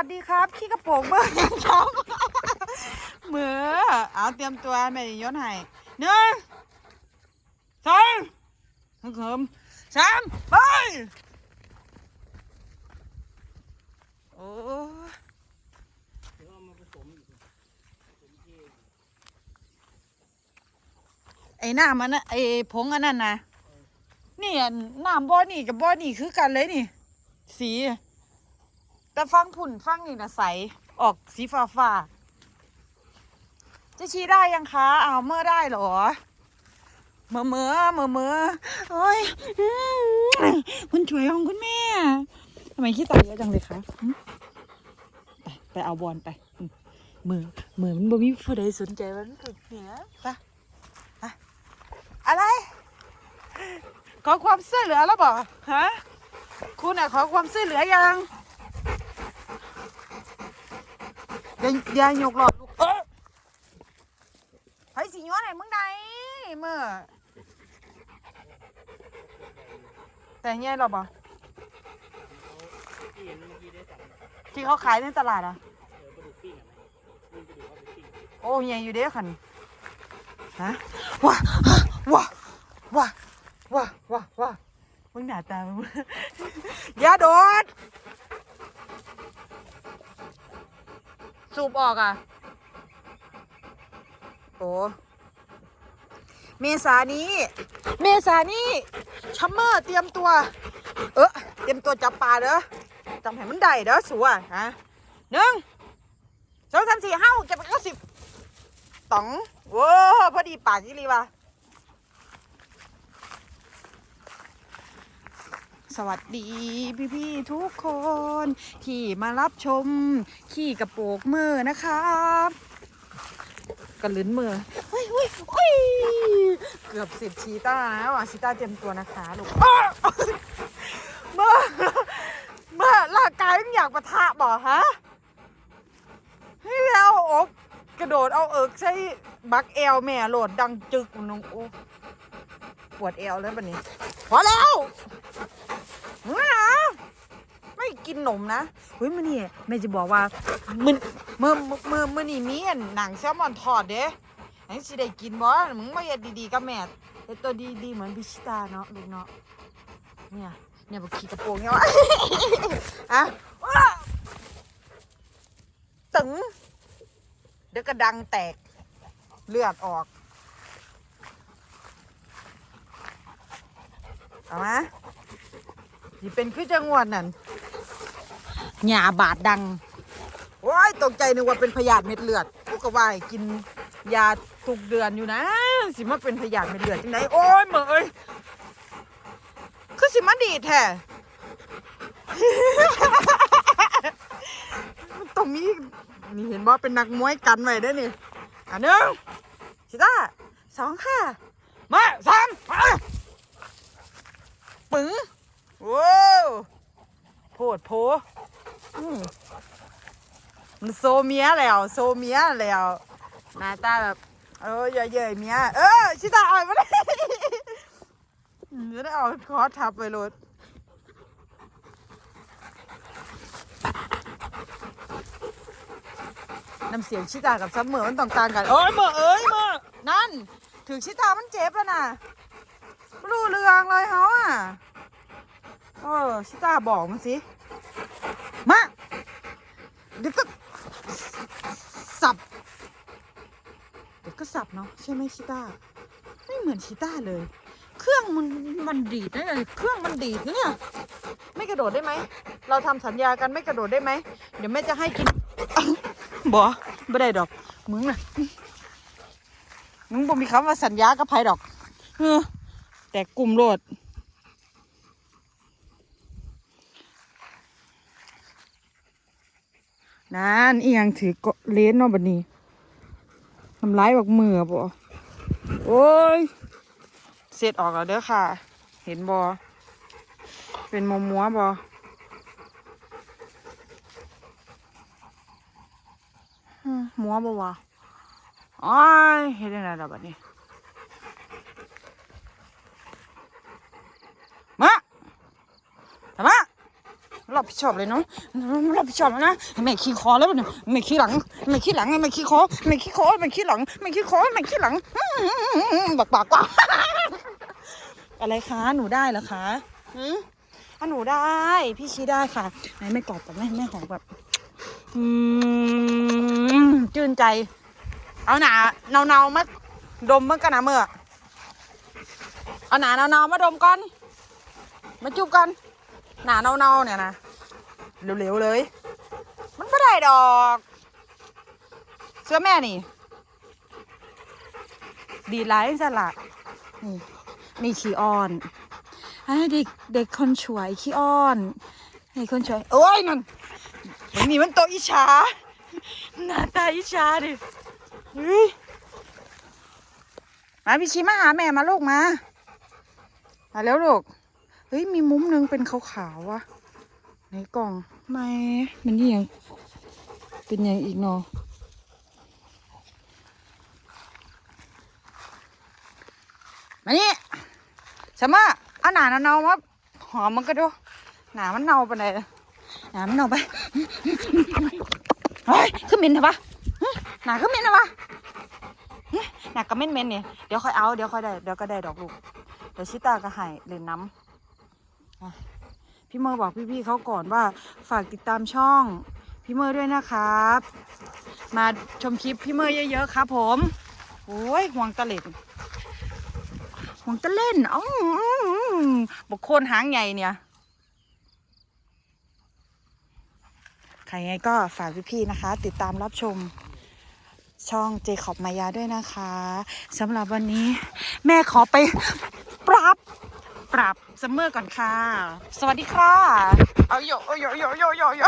วัสดีครับ ขี้กระโปงเบอร์ยังช้องเหมือเอาเตรียมตัวแม่ย้อนให้หนึ่งสองฮึ่มฮึ่มสามไปโอ้ไอ้น้ำมันนะไอ้ผงอันนั้นนะนี่อันน้ำบ่อนี่กับบ่อนี่คือกันเลยนี่ สี แต่ฟังผุ่นฟังนี่นะใส ออกสีฟ้าฟ้าจะชี้ได้ยังคะเอาเมื่อได้หรอเมื่อเมื่อเมื่อเมื่อโอ้ยคุณช่วยของคุณแม่ทำไมขี้ตาเยอะจังเลยคะไปไปเอาบอลไปอืมมือมือมันบ่มีผู้ใดสนใจมันถูกเหนือไปไปอะไร ขอความช่วยเหลือแล้วบอกฮะ คุณอะขอความช่วยเหลือยัง เดี๋ยวเดี๋ยวยกหลอดลูกเอ้อเฮ้ยสิย้อนไหนมึงใดเมื่อแต่เงี้ยหรอบ่ที่เขาขายในตลาดอะโอ้ยอยู่เด้อคันฮะว้าว้าว้าว้าว้าว้ามึงหน้าตามึงอย่าโดด สูบออกอะ โอ้เมษานี้ เมษานี้ชัมเมอร์เตรียมตัว เออเตรียมตัวจับปลาเด้อจำให้มันได้เด้อสัวฮะหนึ่งสองสามสี่ห้าหกเจ็ดแปดเก้าสิบต๋องโว้พอดีปากยี่ลีว่ะ สวัสดีพี่พี่ทุกคนที่มารับชม ขี่กระโปกมือนะครับกระลืนมือเฮ้ยเฮ้ยเฮ้ยเกือบสิบชีต้าแล้วอะชีต้าเตรียมตัวนะคะลูกเมื่อเมื่อร่างกายมันอยากปะทะบ่ฮะให้เอาอกกระโดดเอาเอิกใช้บักแอลแม่โหลดดังจึกน้องโอ้ปวดแอวแล้วบันนี้ พอแล้ว กินนมนะเฮ้ยมื่อนี่แม่จะบอกว่ามันเมื่อมื่อมื่อมื่อนี่มีอันหนังแซลมอนทอดเด้อันนี้สิได้กินบ่มึงมาเฮ็ดดีๆกับแม่แต่ตัวดีๆเหมือนพิชิตาเนาะลูกเนาะเนี่ยเนี่ยบอกขี่กระโปรงเนี่ยวะอะตึงเดี๋ยวกระดังแตกเลือดออกเอามาที่เป็นคือจังหวัดนั่น หยาบาดดัง โอ้ยตกใจนึกว่าเป็นพยาธิเม็ดเลือดกูก็ว่าให้กินยาทุกเดือนอยู่นะ สิมาเป็นพยาธิเม็ดเลือดจังไดโอ้ยเหมยคือสิมาดีดแท้ มันต้องมีนี่เห็นว่าเป็นนักมวยกันไว้เด้อนี่อันหนึ่งชิต้าสองค่ะ มาสามมาปึ๋งโว้วโพดโพ มันโซเมียแล้ว โซเมียแล้วหน้าตาแบบเออเย่ยๆเมียเออชิตาอ่อยมาได้จะได้เอาคอทับไปรถน้ำเสียงชิตากับซัมเมอร์มันต้องต่างกันโอ้ยเมอเอ้ยเมอนั่น ถึงชิตามันเจ็บแล้วนะรู้เรื่องเลยเขาอะเออชิตาบอกมันสิ มาเดี๋ยวก็สับเดี๋ยวก็สับเนาะใช่ไหมชิต้าไม่เหมือนชิต้าเลย เครื่องมันมันดีดนะเนี่ยเครื่องมันดีดนะเนี่ยไม่กระโดดได้ไหมเราทำสัญญากันไม่กระโดดได้ไหมเดี๋ยวแม่จะให้กินบอไม่ได้ดอก มึงน่ะมึงบ่มีคำว่าสัญญากับไผดอกเออแต่กลุ่มโลด นั่นอีหยังถือเกาะเลนเนาะบัดนี้ทำร้ายบักมือบ่โอ้ย เสร็จออกแล้วเด้อค่ะ เห็นบ่เป็นมัวมัวบ่ฮึมัวบ่วะอ้ายเฮ็ดยังไงล่ะบัดนี้มาทำม รรับผิดชอบเลยเนาะรับผิดชอบแล้วนะแม่ขี้คอแล้วเนี่ยแม่ขี้หลังแม่ขี้หลังแม่ขี้คอแม่ขี้คอแม่ขี้หลังแม่ขี้คอแม่ขี้หลังบักปากกว่าอะไรคะหนูได้เหรอคะหืมอะหนูได้ พี่ชี้ได้ค่ะไหนไม่กอดแต่แม่แม่หอมแบบอืมชื่นใจ เอาหนาเนาเนาๆมาดมมันกันนะเมื่อเอาหนาเนาเนาๆมาดมก่อนมาจูบกัน หนาเนาเนาๆเนี่ยนะเร็วๆเลย มันไม่ได้ดอก เสื้อแม่นี่ ดีไลท์สลัดนี่มีขี้อ้อนอ่าเด็กเด็กคนช่วยขี้อ้อนเด็กคนช่วยโอ้ยนั่นนี่มันโตอิจฉาหน้าตาอิจฉาดิเฮ้ยมาพี่ชิมาหาแม่มาลูกมามาแล้วลูก เฮ้ย มีมุ้มหนึงเป็นขาวๆวะในกล่องไม่มันนี่ยังเป็นยังอีกเนาะมานี่สมะเอาหนาเนาๆมาหอมมันก็ดูหนามันเน่าไปไหนใดหนามันเน่าไปเฮ้ยขึ้นเหมินเถอะปะหึหนาขึ้นเหมินเถอะปะหึหนาก็เหม็นเม็นๆเนี่ยเดี๋ยวค่อยเอาเดี๋ยวค่อยได้เดี๋ยวก็ได้ดอกลูกเดี๋ยวชิตาก็ให้เล่นน้ำ พี่เมอร์บอกพี่ๆเขาก่อนว่าฝากติดตามช่องพี่เมอร์ด้วยนะครับ มาชมคลิปพี่เมอร์เยอะๆครับ ผมโอ้ยห่วงตะเล็นห่วงตะเล่นอ๋อบอกโคนหางใหญ่เนี่ยใครไงก็ฝากพี่ๆนะคะ ติดตามรับชมช่องเจคอบมายาด้วยนะคะสำหรับวันนี้ แม่ขอไปปรับ ราบซัมเมอร์ก่อนค่ะ สวัสดีค่ะ เอาโยโยโยโยโยโย